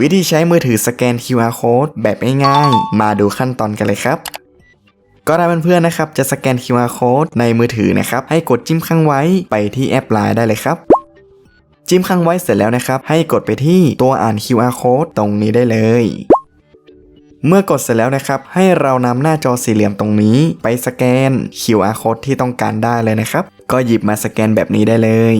วิธีใช้มือถือสแกน QR code แบบง่ายๆ มาดูขั้นตอนกันเลยครับ ก็ได้เพื่อนๆนะครับ จะสแกน QR code ในมือถือนะครับ ให้กดจิ้มข้างไว้ไปที่แอป Line ได้เลยครับ จิ้มข้างไว้เสร็จแล้วนะครับ ให้กดไปที่ตัวอ่าน QR code ตรงนี้ได้เลย เมื่อกดเสร็จแล้วนะครับ ให้เรานำหน้าจอสี่เหลี่ยมตรงนี้ ไปสแกน QR code ที่ต้องการได้เลยนะครับ ก็หยิบมาสแกนแบบนี้ได้เลย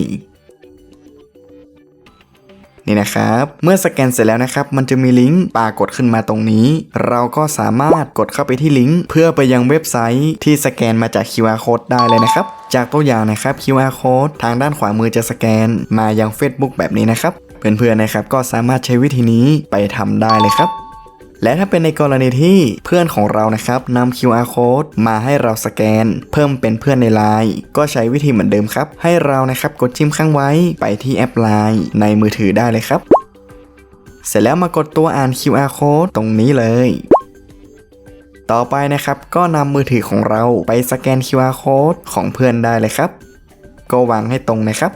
นี่นะครับ เมื่อสแกนเสร็จแล้วนะครับ มันจะมีลิงก์ปรากฏขึ้นมาตรงนี้ เราก็สามารถกดเข้าไปที่ลิงก์เพื่อไปยังเว็บไซต์ที่สแกนมาจาก QR code ได้เลยนะครับ จากตัวอย่างนะครับ QR code ทางด้านขวามือจะสแกนมายัง Facebook แบบนี้นะครับ เพื่อนๆนะครับก็สามารถใช้วิธีนี้ไปทำได้เลยครับ และถ้าเป็นในกรณีที่เพื่อนของเรานะครับนำ QR code มาให้เราสแกน เพิ่มเป็นเพื่อนใน Line ก็ใช้วิธีเหมือนเดิมครับ ให้เรานะครับกดจิ้มข้างไว้ไปที่แอป Line ในมือถือได้เลยครับ เสร็จแล้วมากดตัวอ่าน QR code ตรงนี้เลย ต่อไปนะครับก็นำมือถือของเราไปสแกน QR code ของเพื่อนได้เลยครับ ก็วางให้ตรงนะครับ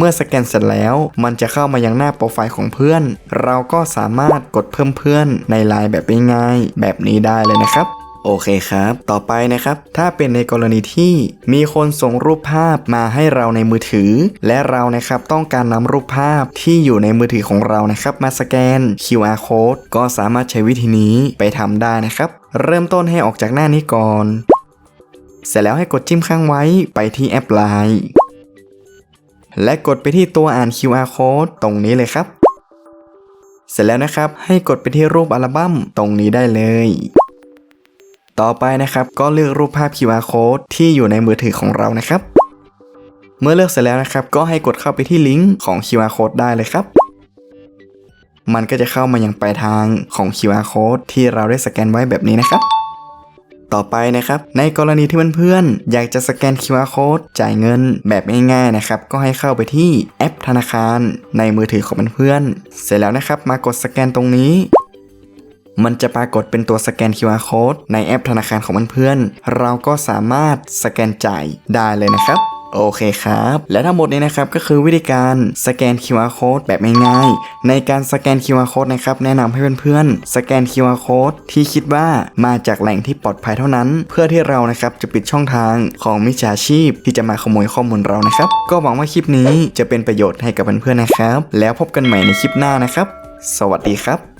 เมื่อสแกนเสร็จแล้ว มันจะเข้ามายังหน้าโปรไฟล์ของเพื่อน เราก็สามารถกดเพิ่มเพื่อนในไลน์แบบง่ายๆแบบนี้ได้เลยนะครับโอเคครับ ต่อไปนะครับ ถ้าเป็นในกรณีที่มีคนส่งรูปภาพมาให้เราในมือถือ และเรานะครับต้องการนำรูปภาพที่อยู่ในมือถือของเรานะครับ มาสแกน QR code ก็สามารถใช้วิธีนี้ไปทำได้นะครับ เริ่มต้นให้ออกจากหน้านี้ก่อน เสร็จแล้วให้กดจิ้มข้างไว้ไปที่แอปไลน์ และกดไปที่ตัวอ่าน QR code ตรงนี้เลยครับ เสร็จแล้วนะครับให้กดไปที่รูปอัลบั้มตรงนี้ได้เลย ต่อไปนะครับก็เลือกรูปภาพ QR code ที่อยู่ในมือถือของเรานะครับ เมื่อเลือกเสร็จแล้วนะครับ ก็ให้กดเข้าไปที่ลิงก์ของ QR code ได้เลยครับ มันก็จะเข้ามายังปลายทางของ QR code ที่เราได้สแกนไว้แบบนี้นะครับ ต่อไปนะครับ ในกรณีที่เพื่อนๆอยากจะสแกน QR code จ่ายเงินแบบง่ายๆนะครับ ก็ให้เข้าไปที่แอปธนาคาร ในมือถือของเพื่อนๆเสร็จแล้วนะครับ มากดสแกนตรงนี้มันจะปรากฏเป็นตัวสแกน QR code ในแอปธนาคารของเพื่อนๆ เราก็สามารถสแกนจ่ายได้เลยนะครับ โอเคครับ และทั้งหมดนี้นะครับก็คือวิธีการสแกน QR code แบบง่ายๆในการสแกน QR code นะครับแนะนำให้เพื่อนๆ สแกน QR code ที่คิดว่ามาจากแหล่งที่ปลอดภัยเท่านั้น เพื่อที่เรานะครับจะปิดช่องทางของมิจฉาชีพ ที่จะมาขโมยข้อมูลเรานะครับ ก็หวังว่าคลิปนี้จะเป็นประโยชน์ให้กับเพื่อนๆนะครับ แล้วพบกันใหม่ในคลิปหน้านะครับ สวัสดีครับ